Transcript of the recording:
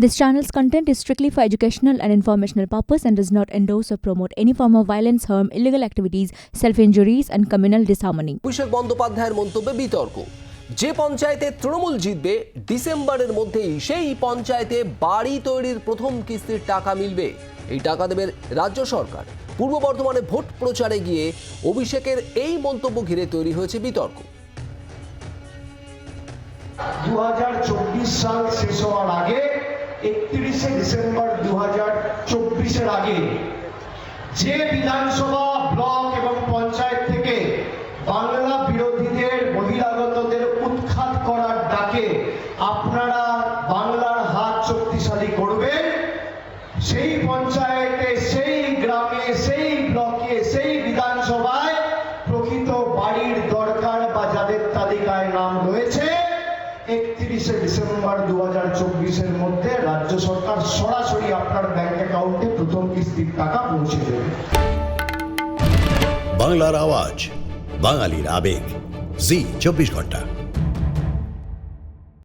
This channel's content is strictly for educational and informational purpose and does not endorse or promote any form of violence, harm, illegal activities, self-injuries and communal disharmony. অভিষেক বন্দ্যোপাধ্যায়ের মন্তব্যে বিতর্ক যে পঞ্চায়েতে তৃণমূল জিতবে ডিসেম্বরের মধ্যেই সেই পঞ্চায়েতে বাড়ি তৈরির প্রথম কিস্তির টাকা মিলবে এই টাকা দেবে রাজ্য সরকার পূর্ব বর্ধমানে ভোট প্রচারে গিয়ে অভিষেকের এই মন্তব্য ঘিরে তৈরি হয়েছে বিতর্ক দুই হাজার চব্বিশ সাল শেষ হওয়ার আগে একত্রিশে ডিসেম্বর দু চব্বিশের আগে যে বিধানসভা ব্লক এবং পঞ্চায়েত থেকে বাংলা বিরোধীদের, বহিরাগতদের উৎখাত করার ডাকে আপনারা বাংলার হাত শক্তিশালী করবেন। সেই পঞ্চায়েতে, সেই গ্রামে, সেই ব্লকে, সেই বিধানসভায় প্রকৃত বাড়ির একত্রিশে ডিসেম্বর দু হাজার চব্বিশের মধ্যে রাজ্য সরকার সরাসরি আপনার ব্যাংক অ্যাকাউন্টে প্রথম কিস্তির টাকা পৌঁছে দেবে। বাংলার আওয়াজ, বাঙালির আবেগ। জি, চব্বিশ ঘণ্টা।